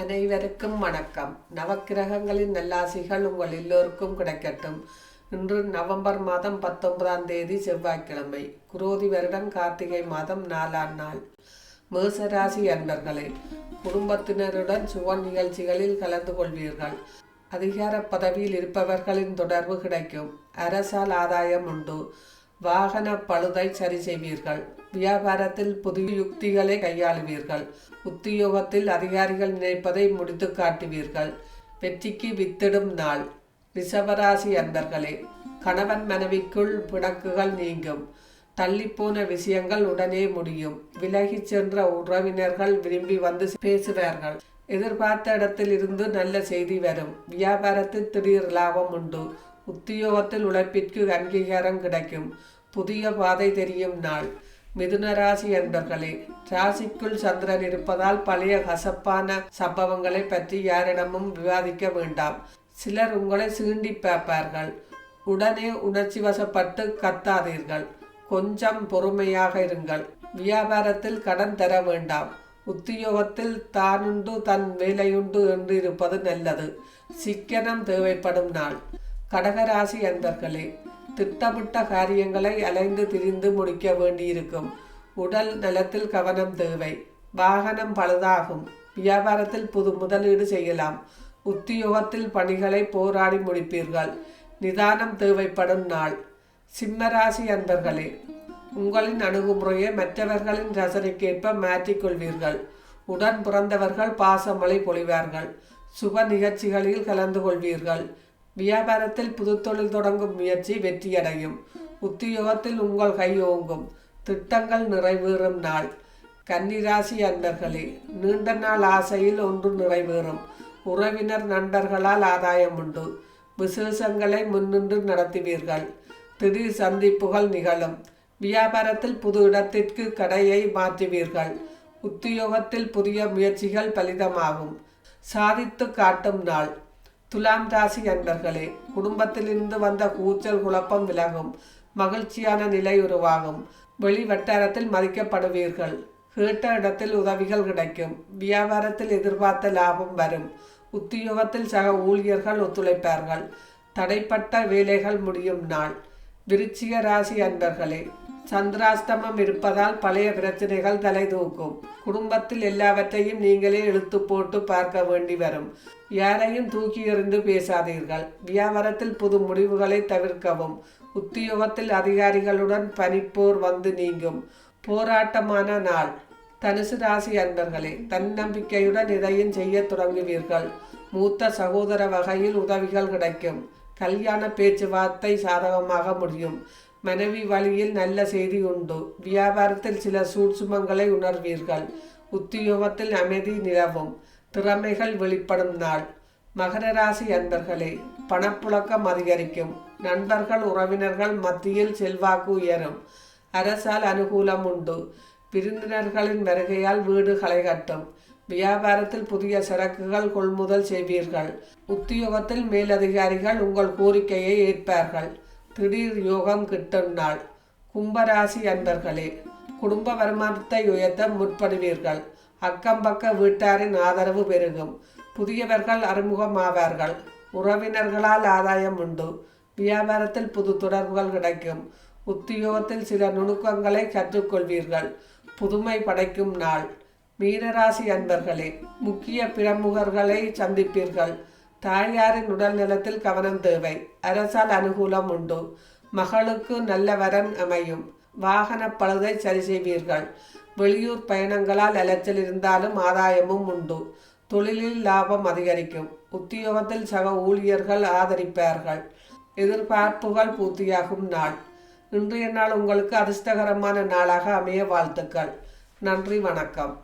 அனைவருக்கும் வணக்கம். நவக்கிரகங்களின் நல்லாசிகள் உங்கள் எல்லோருக்கும் கிடைக்கட்டும். இன்று நவம்பர் மாதம் பத்தொன்பதாம் தேதி செவ்வாய்க்கிழமை. குரோதி வருடம் கார்த்திகை மாதம் நாலாம் நாள். மேசராசி அன்பர்களே குடும்பத்தினருடன் சுவ நிகழ்ச்சிகளில் கலந்து கொள்வீர்கள். அதிகார பதவியில் இருப்பவர்களின் தொடர்பு கிடைக்கும். அரசால் ஆதாயம் உண்டு. வாகன பழுதை சரி செய்வீர்கள். வியாபாரத்தில் புதிய யுக்திகளை கையாளுவீர்கள். உத்தியோகத்தில் அதிகாரிகள் நினைப்பதை முடித்து காட்டுவீர்கள். வெற்றிக்கு வித்திடும் நாள். ரிஷபராசி அன்பர்களே கணவன் மனைவிக்குள் பிணக்குகள் நீங்கும். தள்ளிப்போன விஷயங்கள் உடனே முடியும். விலகி சென்ற உறவினர்கள் விரும்பி வந்து பேசுவார்கள். எதிர்பார்த்த இடத்தில் இருந்து நல்ல செய்தி வரும். வியாபாரத்தில் திடீர் லாபம் உண்டு. உத்தியோகத்தில் உழைப்பிற்கு அங்கீகாரம் கிடைக்கும். புதிய பாதை தெரியும் நாள். மிதுன ராசி அன்பர்களே ராசிக்குள் சந்திரன் இருப்பதால் பழைய கசப்பான சம்பவங்களை பற்றி யாரிடமும் விவாதிக்க வேண்டாம். சிலர் உங்களை சீண்டி பார்ப்பார்கள். உடனே உணர்ச்சி வசப்பட்டு கத்தாதீர்கள். கொஞ்சம் பொறுமையாக இருங்கள். வியாபாரத்தில் கடன் தர வேண்டாம். உத்தியோகத்தில் தானுண்டு தன் வேலையுண்டு என்று இருப்பது நல்லது. சிக்கனம் தேவைப்படும் நாள். கடகராசி என்பர்களே திட்டமிட்ட காரியங்களை அலைந்து திரிந்து முடிக்க வேண்டியிருக்கும். உடல் நலத்தில் கவனம் தேவை. வாகனம் பழுதாகும். வியாபாரத்தில் புது முதலீடு செய்யலாம். உத்தியோகத்தில் பணிகளை போராடி முடிப்பீர்கள். நிதானம் தேவைப்படும் நாள். சிம்மராசி அன்பர்களே உங்களின் அணுகுமுறையை மற்றவர்களின் ரசனைக்கேற்ப மாற்றிக்கொள்வீர்கள் உடன் பிறந்தவர்கள் பாசமலை பொழிவார்கள். சுப நிகழ்ச்சிகளில் கலந்து கொள்வீர்கள். வியாபாரத்தில் புதுத்தொழில் தொடங்கும் முயற்சி வெற்றியடையும். உத்தியோகத்தில் உங்கள் கை ஓங்கும் திட்டங்கள் நிறைவேறும் நாள். கன்னிராசி அன்பர்களே நீண்ட நாள் ஆசையில் ஒன்று நிறைவேறும். உறவினர் நண்பர்களால் ஆதாயம் உண்டு. விசேஷங்களை முன்னின்று நடத்துவீர்கள். திடீர் சந்திப்புகள் நிகழும். வியாபாரத்தில் புது இடத்திற்கு கடையை மாற்றுவீர்கள். உத்தியோகத்தில் புதிய முயற்சிகள் பலிதமாகும். சாதித்து காட்டும் நாள். துலாம் ராசி அன்பர்களே குடும்பத்திலிருந்து வந்த கூச்சல் குழப்பம் விலகும். மகிழ்ச்சியான நிலை உருவாகும். வெளி வட்டாரத்தில் மதிக்கப்படுவீர்கள். கேட்ட இடத்தில் உதவிகள் கிடைக்கும். வியாபாரத்தில் எதிர்பார்த்த லாபம் வரும். உத்தியோகத்தில் சக ஊழியர்கள் ஒத்துழைப்பார்கள். தடைப்பட்ட வேலைகள் முடியும் நாள். விருச்சிக ராசி அன்பர்களே சந்திராஷ்டமம் இருப்பதால் பழைய பிரச்சனைகள் தலை தூக்கும் குடும்பத்தில் எல்லாவற்றையும் நீங்களே இழுத்து போட்டு பார்க்க வேண்டி வரும். யாரையும் தூக்கி எறிந்து பேசாதீர்கள். வியாபாரத்தில் புது முடிவுகளை தவிர்க்கவும். உத்தியோகத்தில் அதிகாரிகளுடன் பனிப்போர் வந்து நீங்கும். போராட்டமான நாள். தனுசு ராசி அன்பர்களே தன்னம்பிக்கையுடன் இதையும் செய்ய தொடங்குவீர்கள். மூத்த சகோதர வகையில் உதவிகள் கிடைக்கும். கல்யாண பேச்சுவார்த்தை சாதகமாக முடியும். மனைவி வழியில் நல்ல செய்தி உண்டு. வியாபாரத்தில் சில சூட்சுமங்களை உணர்வீர்கள். உத்தியோகத்தில் அமைதி நிலவும். திறமைகள் வெளிப்படும் நாள். மகர ராசி அன்பர்களே பணப்புழக்கம் அதிகரிக்கும். நண்பர்கள் உறவினர்கள் மத்தியில் செல்வாக்கு உயரும். அரசால் அனுகூலம் உண்டு. விருந்தினர்களின் வருகையால் வீடு களைகட்டும் வியாபாரத்தில் புதிய சரக்குகள் கொள்முதல் செய்வீர்கள். உத்தியோகத்தில் மேலதிகாரிகள் உங்கள் கோரிக்கையை ஏற்பார்கள். திடீர் யோகம் கிட்டும் நாள் கும்பராசி அன்பர்களே குடும்ப வருமானத்தை உயர்த்த முற்படுவீர்கள். அக்கம்பக்க வீட்டாரின் ஆதரவு பெருகும். புதியவர்கள் அறிமுகமாவார்கள். உறவினர்களால் ஆதாயம் உண்டு. வியாபாரத்தில் புது தொடர்புகள் கிடைக்கும். உத்தியோகத்தில் சில நுணுக்கங்களை கற்றுக்கொள்வீர்கள். புதுமை படைக்கும் நாள். மீனராசி அன்பர்களே முக்கிய பிரமுகர்களை சந்திப்பீர்கள். தாயாரின் உடல் நலத்தில் கவனம் தேவை. அரசால் அனுகூலம் உண்டு. மகளுக்கு நல்ல வரன் அமையும். வாகன பழுதை சரி செய்வீர்கள். வெளியூர் பயணங்களால் அலைச்சல் இருந்தாலும் ஆதாயமும் உண்டு. தொழிலில் லாபம் அதிகரிக்கும். உத்தியோகத்தில் சக ஊழியர்கள் ஆதரிப்பார்கள். எதிர்பார்ப்புகள் பூர்த்தியாகும் நாள். இன்றைய நாள் உங்களுக்கு அதிர்ஷ்டகரமான நாளாக அமைய வாழ்த்துக்கள். நன்றி வணக்கம்.